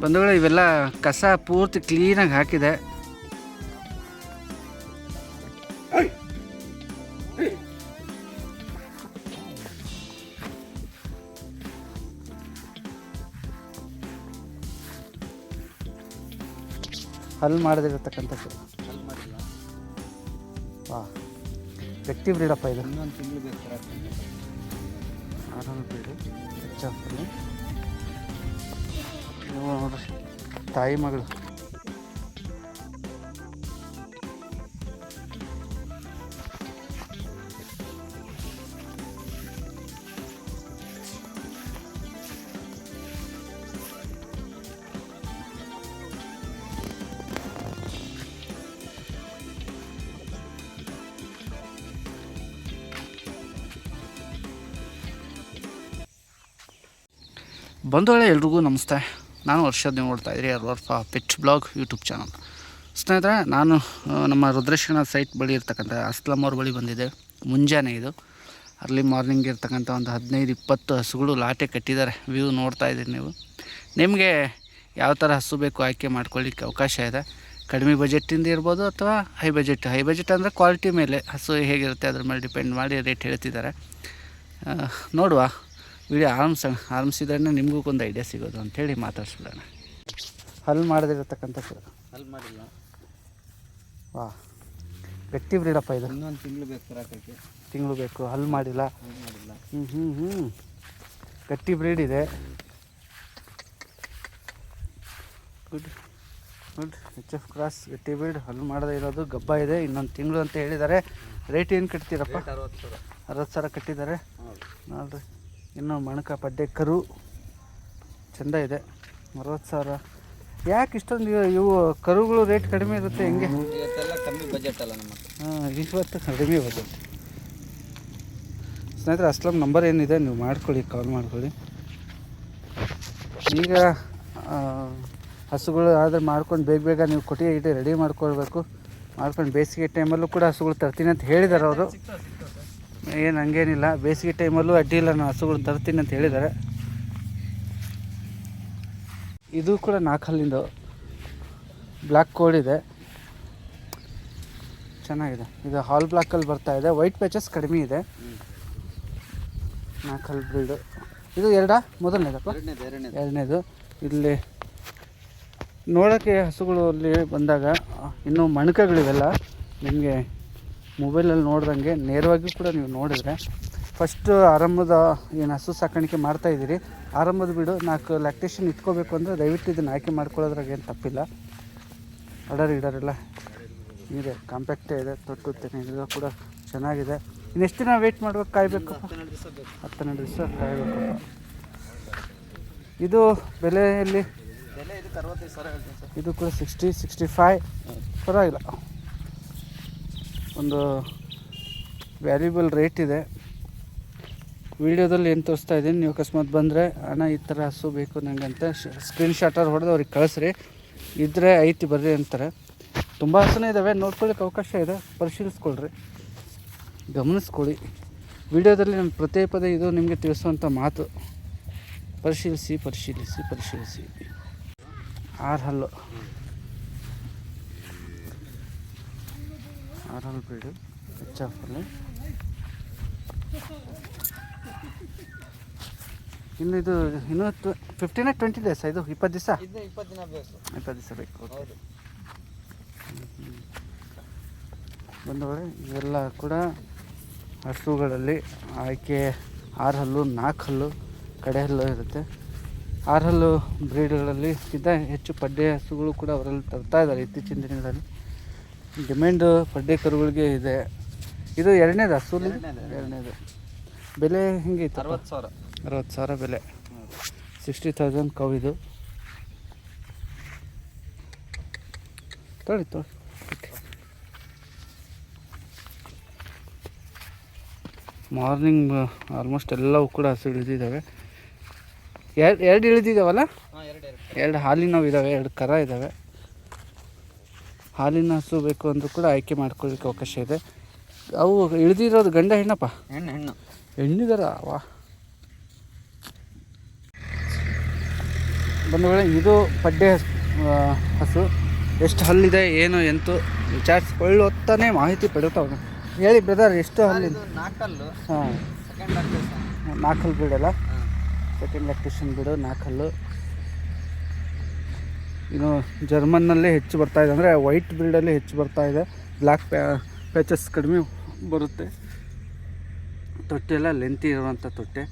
ಬಂಧುಗಳು ಇವೆಲ್ಲ ಕಸ ಪೂರ್ತಿ ಕ್ಲೀನಾಗಿ ಹಾಕಿದೆ. ಹಲ್ ಮಾಡದಿರತಕ್ಕಂಥದ್ದು. ವಾ. ವ್ಯಕ್ತಿ ಬ್ರೀಡಪ್ಪ ಇದು. ಇನ್ನೊಂದು ತಿಂಗಳು ಬೇಕು ಆರಾಮ ಬಿಡಿ ಹೆಚ್ಚಾಗ್ತದೆ ನೋಡ್ರಿ. ತಾಯಿ ಮಗಳು. ಬಂಧುಗಳೇ ಎಲ್ರಿಗೂ ನಮಸ್ತೆ. ನಾನು ವರ್ಷದ ನೀವು ಇದ್ರಿ ಫಾ ಪಿಚ್ ಬ್ಲಾಗ್ ಯೂಟ್ಯೂಬ್ ಚಾನಲ್ ಸ್ನೇಹಿತರೆ, ನಾನು ನಮ್ಮ ರುದ್ರೇಶ್ವರ ಸೈಟ್ ಬಳಿ ಇರ್ತಕ್ಕಂಥ ಅಸ್ಲಂ ಅವ್ರ ಬಳಿ ಬಂದಿದೆ. ಮುಂಜಾನೆ ಇದು. ಅರ್ಲಿ ಮಾರ್ನಿಂಗ್ ಇರ್ತಕ್ಕಂಥ ಒಂದು ಹದಿನೈದು ಇಪ್ಪತ್ತು ಹಸುಗಳು ಲಾಟೆ ಕಟ್ಟಿದ್ದಾರೆ. ವ್ಯೂ ನೋಡ್ತಾ ಇದ್ದೀರಿ ನೀವು. ನಿಮಗೆ ಯಾವ ಥರ ಹಸು ಬೇಕು ಆಯ್ಕೆ ಮಾಡ್ಕೊಳ್ಳಿಕ್ಕೆ ಅವಕಾಶ ಇದೆ? ಕಡಿಮೆ ಬಜೆಟಿಂದ ಇರ್ಬೋದು ಅಥವಾ ಹೈ ಬಜೆಟ್ ಹೈ ಬಜೆಟ್ ಅಂದರೆ ಕ್ವಾಲಿಟಿ ಮೇಲೆ ಹಸು ಹೇಗಿರುತ್ತೆ ಅದ್ರ ಮೇಲೆ ಡಿಪೆಂಡ್ ಮಾಡಿ ರೇಟ್ ಹೇಳ್ತಿದ್ದಾರೆ. ನೋಡುವ. ವಿಡಿಯೋ ಆರಂಭಿಸೋಣ ಆರಂಭಿಸಿದ್ರೆ ನಿಮಗೂ ಒಂದು ಐಡಿಯಾ ಸಿಗೋದು ಅಂಥೇಳಿ ಮಾತಾಡ್ಸ್ಬಿಡೋಣ. ಹಲ್ ಮಾಡದಿರತಕ್ಕಂಥ ಹಲ್ ಮಾಡಿಲ್ಲ. ವಾ. ಗಟ್ಟಿ ಬ್ರೀಡಪ್ಪ ಇದು. ಇನ್ನೊಂದು ತಿಂಗಳು ಬೇಕು ಸರ್ ಹಾಕಕ್ಕೆ ತಿಂಗಳು ಬೇಕು. ಹಲ್ ಮಾಡಿಲ್ಲ. ಅಲ್ಲಿ ಮಾಡಿಲ್ಲ. ಹ್ಞೂ ಹ್ಞೂ ಹ್ಞೂ ಗಟ್ಟಿ ಬ್ರೀಡ್ ಇದೆ. Good. Good. H F cross ಗಟ್ಟಿ ಬ್ರೀಡ್. ಹಲ್ ಮಾಡದೇ ಇರೋದು ಗಬ್ಬ ಇದೆ. ಇನ್ನೊಂದು ತಿಂಗಳು ಅಂತ ಹೇಳಿದ್ದಾರೆ. ರೇಟ್ ಏನು ಕಟ್ತೀರಪ್ಪ? ಅರವತ್ತು ಸಾವಿರ. ಅರವತ್ತು ಸಾವಿರ ಕಟ್ಟಿದ್ದಾರೆ. ನಾಲ್ಕು ನೋಡ್ರಿ ಇನ್ನೂ ಮಣಕ ಪಡ್ಡೆ ಕರು ಚೆಂದ ಇದೆ. ಅರವತ್ತು ಸಾವಿರ. ಯಾಕೆ ಇಷ್ಟೊಂದು ಇವು- ಇವು ಕರುಗಳು ರೇಟ್ ಕಡಿಮೆ ಇರುತ್ತೆ ಹೆಂಗೆ? ಇವತ್ತೆಲ್ಲ ಕಮ್ಮಿ ಬಜೆಟ್ ಅಲ್ಲ ನಮ್ಮ. ಹಾಂ ಇವತ್ತು ಕಡಿಮೆ ಬಜೆಟ್ ಸ್ನೇಹಿತರೆ ಅಸ್ಲಂ ನಂಬರ್ ಏನಿದೆ ನೀವು ಮಾಡ್ಕೊಳ್ಳಿ ಕಾಲ್ ಮಾಡ್ಕೊಳ್ಳಿ. ಈಗ ಹಸುಗಳು ಆದರೆ ಮಾಡ್ಕೊಂಡು ಬೇಗ ಬೇಗ ನೀವು ಕೊಟ್ಟಿಗೆ ಇಟ್ಟು ರೆಡಿ ಮಾಡ್ಕೊಳ್ಬೇಕು. ಮಾಡ್ಕೊಂಡು ಬೇಸಿಗೆ ಟೈಮಲ್ಲೂ ಕೂಡ ಹಸುಗಳು ತರ್ತೀನಿ ಅಂತ ಹೇಳಿದ್ದಾರೆ ಅವರು. ಏನು ಹಂಗೇನಿಲ್ಲ. ಬೇಸಿಗೆ ಟೈಮಲ್ಲೂ ಅಡ್ಡಿ ಇಲ್ಲ ನಾನು ಹಸುಗಳು ತರ್ತೀನಿ ಅಂತ ಹೇಳಿದ್ದಾರೆ ಇದು ಕೂಡ ನಾಲ್ಕಲ್ಲಿಂದು ಬ್ಲ್ಯಾಕ್ ಕೋಡ್ ಇದೆ. ಚೆನ್ನಾಗಿದೆ. ಇದು ಹಾಲ್ ಬ್ಲ್ಯಾಕಲ್ಲಿ ಬರ್ತಾ ಇದೆ. ವೈಟ್ ಪ್ಯಾಚಸ್ ಕಡಿಮೆ ಇದೆ. ನಾಲ್ಕಲ್ಲಿ ಬ್ರೀಡು ಇದು ಎರಡಾ? ಮೊದಲನೇದಪ್ಪ? ಎರಡನೇದು ಇಲ್ಲಿ ನೋಡೋಕ್ಕೆ ಹಸುಗಳು ಅಲ್ಲಿ ಬಂದಾಗ ಇನ್ನೂ ಮಣಕಗಳಿವೆಲ್ಲ. ನಿಮಗೆ ಮೊಬೈಲಲ್ಲಿ ನೋಡ್ದಂಗೆ ನೇರವಾಗಿ ಕೂಡ ನೀವು ನೋಡಿದ್ರೆ ಫಸ್ಟು ಆರಂಭದ ಏನು ಹಸು ಸಾಕಾಣಿಕೆ ಮಾಡ್ತಾ ಇದ್ದೀರಿ. ಆರಂಭದ ಬಿಡು ನಾಲ್ಕು ಲ್ಯಾಕ್ಟೇಷನ್ ಇಟ್ಕೋಬೇಕು ಅಂದರೆ ದಯವಿಟ್ಟು ಇದನ್ನು ಆಯ್ಕೆ ಮಾಡ್ಕೊಳ್ಳೋದ್ರಾಗ ಏನು ತಪ್ಪಿಲ್ಲ. ಅಡರ್ ಇಡರೆಲ್ಲ ಇದೆ ಕಾಂಪ್ಯಾಕ್ಟೇ ಇದೆ ತೊಟ್ಟು ತೆನೆ ಇದು ಕೂಡ ಚೆನ್ನಾಗಿದೆ. ಇನ್ನೆಷ್ಟು ದಿನ ವೆಯ್ಟ್ ಮಾಡ್ಬೇಕು ಕಾಯಬೇಕು ದಿವಸ ಕಾಯಬೇಕು ಹತ್ತೆರಡು ದಿವಸ ಕಾಯಬೇಕಪ್ಪ. ಇದು ಬೆಲೆಯಲ್ಲಿ? ಇದು ಕೂಡ ಸಿಕ್ಸ್ಟಿ ಸಿಕ್ಸ್ಟಿ ಫೈವ್ ಪರವಾಗಿಲ್ಲ. ಒಂದು ವ್ಯಾಲ್ಯೂಬಲ್ ರೇಟ್ ಇದೆ. ವಿಡಿಯೋದಲ್ಲಿ ಏನು ತೋರಿಸ್ತಾ ಇದ್ದೀನಿ, ನೀವು ಅಕಸ್ಮಾತ್ ಬಂದರೆ ಅಣ್ಣ ಈ ಥರ ಹಸು ಬೇಕು ನನಗೆ ಅಂತ ಸ್ಕ್ರೀನ್ ಶಾಟರ್ ಹೊಡೆದು ಅವ್ರಿಗೆ ಕಳಿಸ್ರಿ. ಇದ್ದರೆ ಐತಿ ಬರ್ರಿ ಅಂತಾರೆ. ತುಂಬ ಹಸುನೇ ಇದ್ದಾವೆ ನೋಡ್ಕೊಳ್ಳಿಕ್ಕೆ ಅವಕಾಶ ಇದೆ, ಪರಿಶೀಲಿಸ್ಕೊಳ್ರಿ. ಗಮನಿಸ್ಕೊಳ್ಳಿ. ವಿಡಿಯೋದಲ್ಲಿ ನಾನು ಪ್ರತಿ ಪದೇ ಇದು ನಿಮಗೆ ತಿಳಿಸುವಂಥ ಮಾತು. ಪರಿಶೀಲಿಸಿ ಪರಿಶೀಲಿಸಿ ಪರಿಶೀಲಿಸಿ. ಆರು ಹಲ್ಲು. ಆರು ಬಿಡು ಎಚ್ ಅಲ್ಲಿ ಇನ್ನು ಇದು ಇನ್ನೂ ಫಿಫ್ಟೀನ ಟ್ವೆಂಟಿ ಡೇಸ್ ಇದು? ಇಪ್ಪತ್ತು ದಿವಸ? ಇಪ್ಪತ್ತು ದಿನ ಬೇಕು. ಇಪ್ಪತ್ತು ದಿವಸ ಬೇಕು ಓಕೆ ಬಂದವರೆ ಇವೆಲ್ಲ ಕೂಡ ಹಸುಗಳಲ್ಲಿ ಆಯ್ಕೆ ಆರು ಹಲ್ಲು ನಾಲ್ಕು ಹಲ್ಲು ಕಡೆ ಹಲ್ಲು ಇರುತ್ತೆ. ಆರು ಹಲ್ಲು ಬ್ರೀಡ್ಗಳಲ್ಲಿ ಇದ್ದ ಹೆಚ್ಚು ಪಡ್ಡೆ ಹಸುಗಳು ಕೂಡ ಅವರಲ್ಲಿ ತರ್ತಾ ಇದ್ದಾರೆ ಇತ್ತೀಚಿನ ದಿನಗಳಲ್ಲಿ. ಡಿಮ್ಯಾಂಡು ಪಡ್ಡೆ ಕರುಗಳಿಗೆ ಇದೆ. ಇದು ಎರಡನೇದು ಹಸು ಎರಡ್ನೇದು, ಬೆಲೆ ಹಿಂಗೆ ಇತ್ತು ಅರವತ್ತು ಸಾವಿರ. ಅರವತ್ತು ಸಾವಿರ ಬೆಲೆ. ಸಿಕ್ಸ್ಟಿ ತೌಸಂಡ್ ಕವ್ ಇದು. ತೊಳಿ ತೊಳಿ ಮಾರ್ನಿಂಗ್ ಆಲ್ಮೋಸ್ಟ್ ಎಲ್ಲವೂ ಕೂಡ ಹಸು ಇಳಿದಿದ್ದಾವೆ. ಎರಡು ಎರಡು ಇಳಿದಿದ್ದಾವಲ್ಲ? ಎರಡು ಎರಡು. ಎರಡು ಹಾಲಿನವು ಇದ್ದಾವೆ ಎರಡು ಕರ ಇದ್ದಾವೆ. ಹಾಲಿನ ಹಸು ಬೇಕು ಅಂದರೂ ಕೂಡ ಆಯ್ಕೆ ಮಾಡ್ಕೊಳ್ಳಿಕ್ಕೆ ಅವಕಾಶ ಇದೆ. ಅವು ಇಳಿದಿರೋದು ಗಂಡ ಹೆಣ್ಣಪ್ಪ? ಹೆಣ್ಣು ಹೆಣ್ಣು. ಹೆಣ್ಣಿದಾರ? ವಾ. ಬಂಧುಗಳೇ ಇದು ಪಡ್ಡೆ ಹಸು ಎಷ್ಟು ಹಲ್ಲಿದೆ ಏನು ಎಂತು ವಿಚಾರಿಸ್ಕೊಳ್ಳುತ್ತಾನೆ ಮಾಹಿತಿ ಪಡೆಯುತ್ತವನು ಹೇಳಿ ಬ್ರದರ್ ಎಷ್ಟು ಹಲ್ಲಿ ನಾಲ್ಕಲ್ಲು ಹಾಂ. ಸೆಕೆಂಡ್ ಲ್ಯಾಕ್ಟೇಷನ್ ನಾಲ್ಕು ಹಲ್ಲು ಬಿಡಲ್ಲ ಸೆಕೆಂಡ್ ಲ್ಯಾಕ್ಟೇಷನ್ ಬಿಡು ನಾಲ್ಕು ಹಲ್ಲು ಇನ್ನು ಜರ್ಮನ್ನಲ್ಲೇ ಹೆಚ್ಚು ಬರ್ತಾ ಇದೆ ಅಂದರೆ ವೈಟ್ ಬ್ರೀಡಲ್ಲಿ ಹೆಚ್ಚು ಬರ್ತಾ ಇದೆ. ಬ್ಲ್ಯಾಕ್ ಪ್ಯಾಚಸ್ ಕಡಿಮೆ ಬರುತ್ತೆ. ತೊಟ್ಟೆ ಎಲ್ಲ ಲೆಂತಿ ಇರುವಂಥ ತೊಟ್ಟೆ.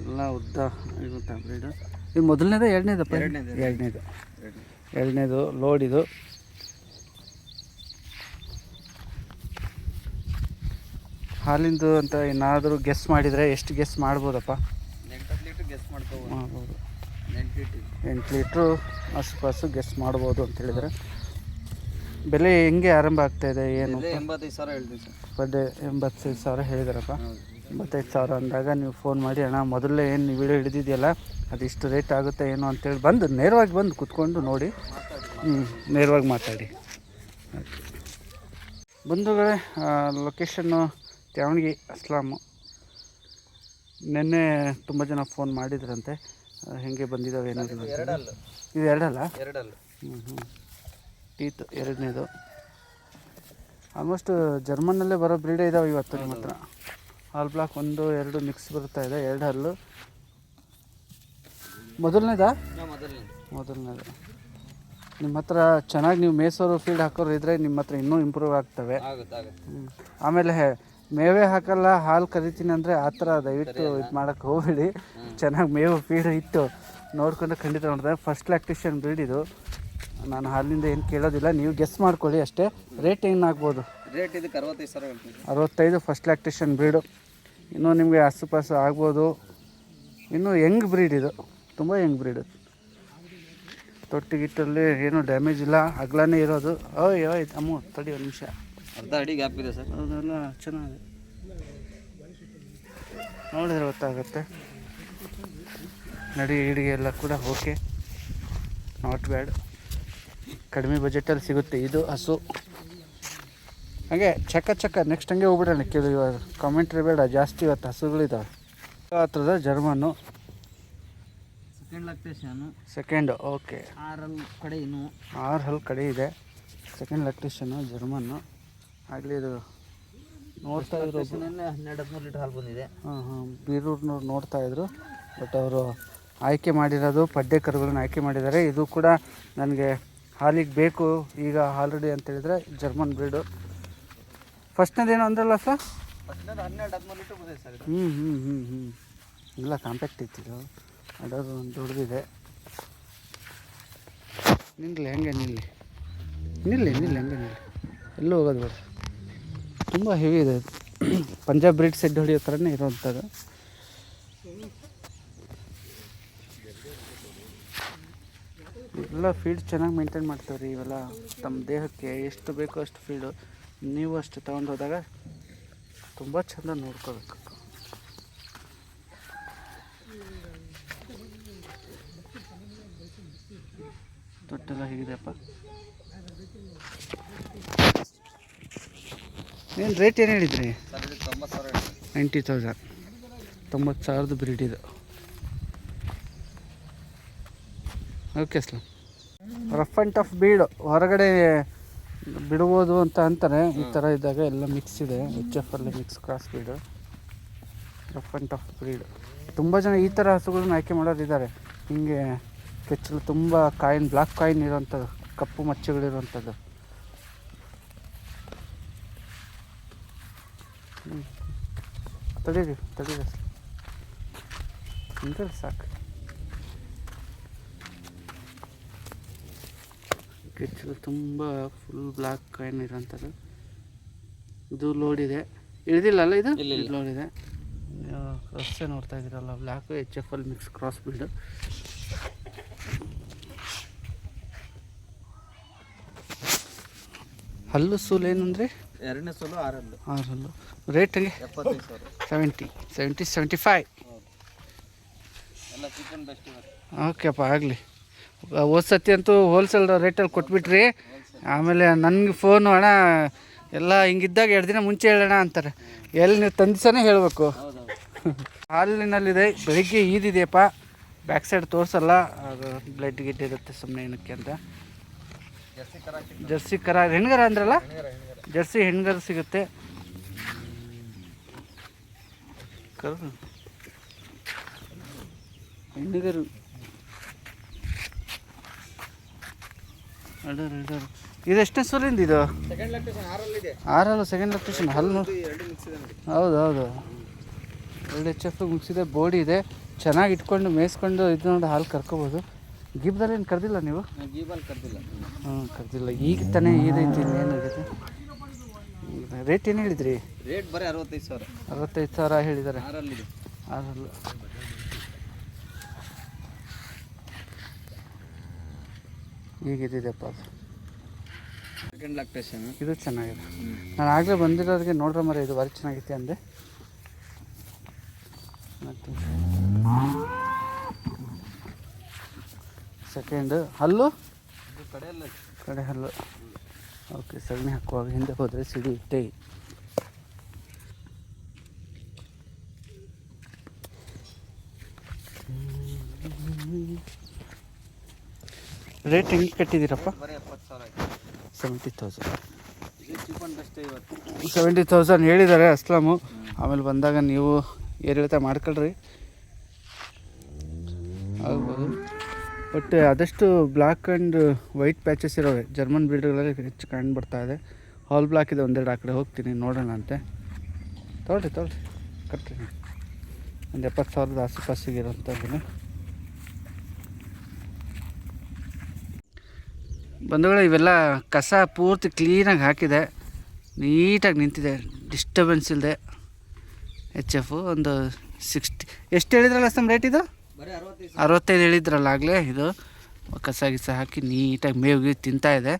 ಎಲ್ಲ ಉದ್ದ ಇರುವಂಥ ಬ್ರೀಡು ಇದು ಮೊದಲನೇದ ಎರಡನೇದಪ್ಪ? ಎರಡನೇದು ಎರಡನೇದು. ಎರಡನೇದು. ಲೋಡ್ ಇದು. ಹಾಲಿಂದು ಅಂತ ಏನಾದರೂ ಗೆಸ್ ಮಾಡಿದರೆ ಎಷ್ಟು ಗೆಸ್ ಮಾಡ್ಬೋದಪ್ಪ? ಮಾಡ್ಬೋದು. ಎಂಟು ಲೀಟ್ರ್ ಆಸುಪಾಸು ಗೆಸ್ ಮಾಡ್ಬೋದು ಅಂತ ಹೇಳಿದರೆ ಬೆಲೆ ಹೆಂಗೆ ಆರಂಭ ಆಗ್ತಾ ಇದೆ ಏನು ಎಂಬತ್ತೈದು ಸಾವಿರ ಹೇಳ್ತೀವಿ ಸರ್. ಪಡ್ಡೆ ಎಂಬತ್ತೈದು ಸಾವಿರ ಹೇಳಿದಾರಪ್ಪ. ಎಂಬತ್ತೈದು ಸಾವಿರ ಅಂದಾಗ ನೀವು ಫೋನ್ ಮಾಡಿ ಅಣ್ಣ ಮೊದಲೇ ಏನು ವಿಡಿಯೋ ಹಿಡಿದಿದೆಯಲ್ಲ ಅದು ಇಷ್ಟು ರೇಟ್ ಆಗುತ್ತೆ ಏನು ಅಂತೇಳಿ ಬಂದು ನೇರವಾಗಿ ಬಂದು ಕುತ್ಕೊಂಡು ನೋಡಿ. ಹ್ಞೂ ನೇರವಾಗಿ ಮಾತಾಡಿ. ಬಂಧುಗಳೇ ಲೊಕೇಶನ್ನು ತ್ಯಾವಣಗಿ ಅಸ್ಲಾಮು ನಿನ್ನೆ ತುಂಬ ಜನ ಫೋನ್ ಮಾಡಿದ್ರಂತೆ. ಹೆಂಗೆ ಬಂದಿದ್ದಾವೆ ಏನಾದ್ರು. ಎರಡಲ್ಲು. ಇದು ಎರಡಲ್ಲ? ಎರಡಲ್ಲ. ಹ್ಞೂ ಹ್ಞೂ ಟೀತ್ ಎರಡನೇದು. ಆಲ್ಮೋಸ್ಟ್ ಜರ್ಮನ್ನಲ್ಲೇ ಬರೋ ಬ್ರೀಡೇ ಇದಾವೆ ಇವತ್ತು ನಿಮ್ಮ ಹತ್ರ. ಹಾಲ್ ಬ್ಲಾಕ್ ಒಂದು ಎರಡು ಮಿಕ್ಸ್ ಬರ್ತಾ ಇದೆ ಎರಡು ಹಲ್ಲು ಮೊದಲನೇದಾ. ಮೊದಲನೇದು. ನಿಮ್ಮ ಹತ್ರ ಚೆನ್ನಾಗಿ ನೀವು ಮೇಸೋರು ಫೀಲ್ಡ್ ಹಾಕೋರು ಇದ್ದರೆ ನಿಮ್ಮ ಹತ್ರ ಇನ್ನೂ ಇಂಪ್ರೂವ್ ಆಗ್ತವೆ. ಆಮೇಲೆ ಮೇವೆ ಹಾಕಲ್ಲ ಹಾಲು ಕರಿತೀನಿ ಅಂದರೆ ಆ ಥರ ದಯವಿಟ್ಟು ಇದು ಮಾಡೋಕ್ಕೆ ಹೋಗಬೇಡಿ. ಚೆನ್ನಾಗಿ ಮೇವು ಫೀಡ್ ಇತ್ತು. ನೋಡ್ಕೊಂಡು ಖಂಡಿತ ನೋಡಿದ್ರೆ ಫಸ್ಟ್ ಲ್ಯಾಕ್ಟೇಷನ್ ಬ್ರೀಡ್ ಇದು. ನಾನು ಹಾಲಿನಿಂದ ಏನು ಕೇಳೋದಿಲ್ಲ. ನೀವು ಗೆಸ್ ಮಾಡ್ಕೊಳ್ಳಿ ಅಷ್ಟೇ. ರೇಟ್ ಏನಾಗ್ಬೋದು ರೇಟ್ ಇದಕ್ಕೆ ಅರವತ್ತೈದು ಸಾವಿರ ಅರವತ್ತೈದು ಫಸ್ಟ್ ಲ್ಯಾಕ್ಟೇಷನ್ ಬ್ರೀಡು ಇನ್ನೂ ನಿಮಗೆ ಆಸುಪಾಸು ಆಗ್ಬೋದು. ಇನ್ನೂ ಯಂಗ್ ಬ್ರೀಡ್ ಇದು. ತುಂಬ ಯಂಗ್ ಬ್ರೀಡ್ ತೊಟ್ಟಿಗಿಟ್ಟಲ್ಲಿ ಏನೂ ಡ್ಯಾಮೇಜ್ ಇಲ್ಲ. ಅಗ್ಲನೇ ಇರೋದು. ಓಯ್ ಓಯ್ ಅಮ್ಮ ತಡಿ ಒಂದು ನಿಮಿಷ. ಅರ್ಧ ಅಡಿ ಗ್ಯಾಪ್ ಇದೆ ಸರ್. ಅದೆಲ್ಲ ಚೆನ್ನಾಗಿದೆ. ನೋಡಿದ್ರೆ ಗೊತ್ತಾಗುತ್ತೆ. ನಡಿ ಇಡಿಗೆ ಎಲ್ಲ ಕೂಡ ಓಕೆ ನಾಟ್ ಬ್ಯಾಡ್ ಕಡಿಮೆ ಬಜೆಟಲ್ಲಿ ಸಿಗುತ್ತೆ ಇದು ಹಸು. ಹಾಗೆ ಚಕ್ಕ ಚಕ್ಕ ನೆಕ್ಸ್ಟ್ ಹಂಗೆ ಹೋಗ್ಬಿಡೋಣ. ಕೇಳಿ ಇವಾಗ ಕಾಮೆಂಟ್ರಿ ಬೇಡ ಜಾಸ್ತಿ ಇವತ್ತು ಹಸುಗಳಿದ್ದಾವೆ ಹತ್ರದ ಜರ್ಮನ್ನು ಸೆಕೆಂಡ್ ಲ್ಯಾಕ್ಟೇಷನ್ ಸೆಕೆಂಡು ಓಕೆ ಆರಲ್ಲಿ ಕಡೆ ಇನ್ನು. ಆರು ಹಲ್ ಕಡೆ ಇದೆ. ಸೆಕೆಂಡ್ ಲಕ್ಟೇಷನ್ನು ಜರ್ಮನ್ನು ಆಗಲಿ ಇದು ನೋಡ್ತಾ ಇದ್ರು. ಹನ್ನೆರಡು ಹದಿಮೂರು ಲೀಟರ್ ಹಾಲು ಬಂದಿದೆ. ಹಾಂ ಹಾಂ. ಬೀರೂರ್ನವ್ರು ನೋಡ್ತಾ ಇದ್ರು. ಬಟ್ ಅವರು ಆಯ್ಕೆ ಮಾಡಿರೋದು ಪಡ್ಡೆ ಕರುಗಳನ್ನ ಆಯ್ಕೆ ಮಾಡಿದ್ದಾರೆ. ಇದು ಕೂಡ ನನಗೆ ಹಾಲಿಗೆ ಬೇಕು. ಈಗ ಆಲ್ರೆಡಿ ಅಂತ ಹೇಳಿದ್ರೆ ಜರ್ಮನ್ ಬ್ರೀಡು ಫಸ್ಟ್ನೇದೇನು ಅಂದ್ರಲ್ಲ ಸರ್ ಹನ್ನೆರಡು ಹದಿಮೂರು ಲೀಟರ್ ಬಂದಿದೆ ಸರ್ ಹ್ಞೂ ಹ್ಞೂ ಹ್ಞೂ ಹ್ಞೂ ಇಲ್ಲ ಕಾಂಪ್ಯಾಕ್ಟ್ ಇತ್ತು ಇದು. ಅದೊಂದು ದೊಡ್ಡದಿದೆ. ನಿಲ್ಲಿ ಹೆಂಗೆ ನಿಲ್ಲಿ. ನಿಲ್ಲಿ ನಿಲ್ಲಿ ಹೆಂಗೆ ನಿಲ್ಲಿ. ಎಲ್ಲೂ ಹೋಗೋದು ಬೇಡ. ತುಂಬ ಹೆವಿ ಇದೆ. ಪಂಜಾಬ್ ಬ್ರಿಡ್ ಸೆಡ್ ಹೊಡಿಯೋ ಥರನೇ ಇರೋವಂಥದ್ದು. ಎಲ್ಲ ಫೀಡ್ ಚೆನ್ನಾಗಿ ಮೇಂಟೈನ್ ಮಾಡ್ತೇವೆ ರೀ ಇವೆಲ್ಲ. ತಮ್ಮ ದೇಹಕ್ಕೆ ಎಷ್ಟು ಬೇಕೋ ಅಷ್ಟು ಫೀಡು ನೀವು ಅಷ್ಟು ತೊಗೊಂಡು ಹೋದಾಗ ತುಂಬ ಚೆಂದ ನೋಡ್ಕೋಬೇಕು. ತೊಟ್ಟೆಲ್ಲ ಹೇಗಿದೆಯಪ್ಪ? ಏನು ರೇಟ್ ಏನು ಹೇಳಿದ್ರಿ? ನೈಂಟಿ ತೌಸಂಡ್ ತೊಂಬತ್ತು ಸಾವಿರದ ಬ್ರೀಡ್ ಇದು. Okay sir rough and tough breed ಹೊರಗಡೆ ಬಿಡ್ಬೋದು ಅಂತ ಅಂತಾರೆ. ಈ ಥರ ಇದ್ದಾಗ ಎಲ್ಲ ಮಿಕ್ಸ್ ಇದೆ. ಎಚ್ ಎಫ್ ಅಲ್ಲಿ mix cross breed rough and tough breed ತುಂಬ ಜನ ಈ ಥರ ಹಸುಗಳನ್ನ ಆಯ್ಕೆ ಮಾಡೋರು ಇದ್ದಾರೆ ಹಿಂಗೆ ಕೆಚ್ಚಲು ತುಂಬ ಕಾಯಿನ್ ಬ್ಲ್ಯಾಕ್ ಕಾಯಿನ್ ಇರೋವಂಥದ್ದು ಕಪ್ಪು ಮಚ್ಚೆಗಳಿರುವಂಥದ್ದು ಹ್ಞೂ ತಡೀರಿ ತಡೀರಿ ಅಂದ್ರೆ ಸಾಕು ಕೆಚ್ಚಲು ತುಂಬ ಫುಲ್ ಬ್ಲ್ಯಾಕ್ ಕಾಯಿನ್ ಇರೋಂಥದ್ದು ಇದು ಲೋಡ್ ಇದೆ. ಇಳಿದಿಲ್ಲ ಅಲ್ಲ ಇದು. ಲೋಡ್ ಇದೆ. ರಸ್ತೆ ನೋಡ್ತಾ ಇದ್ದೀರಲ್ಲ black H F L mix cross build ಹಲ್ಲು ಸೂಲ್ ಏನಂದರೆ? ಎರಡನೇ ಸೋಲು ಆರಲ್ಲು. ಆರಲ್ಲು. ರೇಟ್ ಹಂಗೆ? ಎಪ್ಪತ್ತೈದು ಸಾವಿರ ಸೆವೆಂಟಿ ಸೆವೆಂಟಿ ಸೆವೆಂಟಿ ಫೈವ್ ಹೌದು. ಎಲ್ಲ ಚಿಕನ್ ಬೆಸ್ಟ್ ಓಕೆಪ್ಪ ಆಗಲಿ. ಹೋದ ಸತಿ ಅಂತೂ ಹೋಲ್ಸೇಲ್ ರೇಟಲ್ಲಿ ಕೊಟ್ಬಿಟ್ರಿ. ಆಮೇಲೆ ನನಗೆ ಫೋನು ಅಣ್ಣ ಎಲ್ಲ ಹಿಂಗಿದ್ದಾಗ ಎರಡು ದಿನ ಮುಂಚೆ ಹೇಳೋಣ ಅಂತಾರೆ. ಎಲ್ಲಿ ನೀವು ತಂದಿಸನೇ ಹೇಳಬೇಕು. ಹಾಲಿನಲ್ಲಿದೆ ಬೆಳಿಗ್ಗೆ ಈದಿದೆಯಪ್ಪ. ಬ್ಯಾಕ್ ಸೈಡ್ ತೋರಿಸಲ್ಲ ಅದು ಬ್ಲಡ್ ಗಿಡ್ ಇರುತ್ತೆ ಸುಮ್ಮನೆ ಏನಕ್ಕೆ ಅಂತ. ಜರ್ಸಿ ಕರ ಹೆಣ್ಗರ ಅಂದ್ರಲ್ಲ? ಜರ್ಸಿ ಹೆಣ್ಗರು ಸಿಗುತ್ತೆ. ಕರು ಹೆಣ್ಗರು. ಅಡರ್ ಅಡರ್ ಇದು ಎಷ್ಟನೇ ಸೂಲಿಂದ ಇದು ಆರಲ್ಲ ಸೆಕೆಂಡ್ ಲೊಕೇಶನ್ ಹಲ್ಲು. ಇದು ಇದೆ ಹೌದು ಹೌದು. ಎರಡು ಎಚ್ ಎಫ್ ಮುಗಿಸಿದೆ ಬೋಡಿ ಇದೆ. ಚೆನ್ನಾಗಿ ಇಟ್ಕೊಂಡು ಮೇಯಿಸ್ಕೊಂಡು ಇದು ನೋಡಿ ಹಾಲು ಕರ್ಕೋಬೋದು. ಗಿಬ್ದಲ್ಲಿ ಏನು ಕರೆದಿಲ್ಲ ನೀವು? ಗೀಬಲ್ಲಿ ಕರ್ದಿಲ್ಲ. ಹ್ಞೂ ಕರೆದಿಲ್ಲ. ಈಗ ತಾನೇ ಈದೈತಿ ಏನಾಗಿದೆ ರೇಟ್ ಏನು ಹೇಳಿದ್ರಿ? ರೇಟ್ ಬರೀ ಅರವತ್ತೈದು ಸಾವಿರ. ಅರವತ್ತೈದು ಸಾವಿರ ಹೇಳಿದ್ದಾರೆ ಆರಲ್ಲ ಈಗಿದೆಯಪ್ಪ ಅದು. ಸೆಕೆಂಡ್ ಲ್ಯಾಕ್ಟೇಷನ್ ಇದು ಚೆನ್ನಾಗಿದೆ. ನಾನು ಆಗಲೇ ಬಂದಿರೋರಿಗೆ ನೋಡ್ರ ಮರ ಇದು ಭಾರಿ ಚೆನ್ನಾಗೈತೆ ಅಂದೆ. ಮತ್ತು. ಸೆಕೆಂಡ್ ಹಲ್ಲು? ಇದು ಹಲ್ಲು ಕಡೆ ಹಲ್ಲು. ಓಕೆ, ಸಗಣಿ ಹಾಕುವಾಗ ಹಿಂದೆ ಹೋದರೆ ಸಿಡಿ ಇಟ್ಟೆ ರೇಟ್ ಹೆಂಗೆ ಕಟ್ಟಿದ್ದೀರಪ್ಪ? ಸೆವೆಂಟಿ ತೌಸಂಡ್ ಸೆವೆಂಟಿ ತೌಸಂಡ್ ಹೇಳಿದ್ದಾರೆ ಅಸ್ಲಾಮು. ಆಮೇಲೆ ಬಂದಾಗ ನೀವು ಏರಿಳಿತ ಮಾಡ್ಕೊಳ್ರಿ ಆಗ್ಬೋದು ಬಟ್ ಆದಷ್ಟು ಬ್ಲ್ಯಾಕ್ ಆ್ಯಂಡ್ ವೈಟ್ ಪ್ಯಾಚಸ್ ಇರೋವೆ. ಜರ್ಮನ್ ಬಿಲ್ಡರ್ಗಳಲ್ಲಿ ಹೆಚ್ಚು ಕಂಡು ಇದೆ. ಹಾಲ್ ಬ್ಲಾಕ್ ಇದೆ ಒಂದೆರಡು ಆ ಕಡೆ ಹೋಗ್ತೀನಿ, ನೋಡೋಣ ಅಂತೆ. ತೊಳ್ರಿ ತೊಳ್ರಿ ಕಟ್ರಿ ಒಂದು ಎಪ್ಪತ್ತು ಸಾವಿರದ ಆಸುಪಾಸಿಗೆ ಇರೋಂಥದ್ದು ಬಂಧುಗಳು, ಇವೆಲ್ಲ ಕಸ ಪೂರ್ತಿ ಕ್ಲೀನಾಗಿ ಹಾಕಿದೆ. ನೀಟಾಗಿ ನಿಂತಿದೆ. ಡಿಸ್ಟರ್ಬೆನ್ಸ್ ಇಲ್ಲದೆ ಎಚ್ ಎಫ್ ಒಂದು ಸಿಕ್ಸ್ಟಿ ಎಷ್ಟು ಹೇಳಿದ್ರಲ್ಲ ಸಮ್ ರೇಟ್ ಇದು? ಅರವತ್ತೈದು ಹೇಳಿದ್ರಲ್ಲ ಆಗಲೇ ಇದು. ಕಸ ಗಿಸ ಹಾಕಿ ನೀಟಾಗಿ ಮೇವು ತಿಂತಾ ಇದೆ.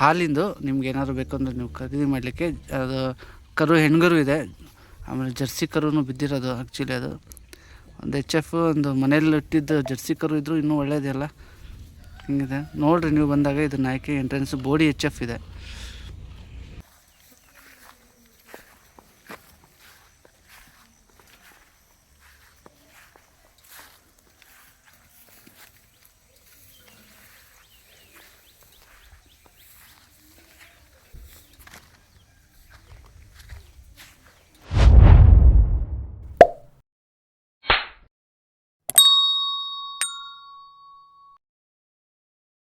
ಹಾಲಿಂದು ನಿಮ್ಗೆ ಏನಾದ್ರು ಬೇಕು ಅಂದರೆ ನೀವು ಖರೀದಿ ಮಾಡಲಿಕ್ಕೆ, ಅದು ಕರು ಹೆಣ್ಗರು ಇದೆ. ಆಮೇಲೆ ಜರ್ಸಿ ಕರುನು ಬಿದ್ದಿರೋದು ಆ್ಯಕ್ಚುಲಿ ಅದು. ಒಂದು ಎಚ್ ಎಫ್ ಒಂದು ಮನೇಲಿ ಇಟ್ಟಿದ್ದು ಜರ್ಸಿ ಕರು ಇದ್ದರೂ ಇನ್ನೂ ಒಳ್ಳೇದಿಲ್ಲ ಹಿಂಗಿದೆ. ನೋಡಿರಿ, ನೀವು ಬಂದಾಗ ಇದು ಆಯ್ಕೆ ಎಂಟ್ರೆನ್ಸ್ ಬೋಡಿ ಎಚ್ ಎಫ್ ಇದೆ.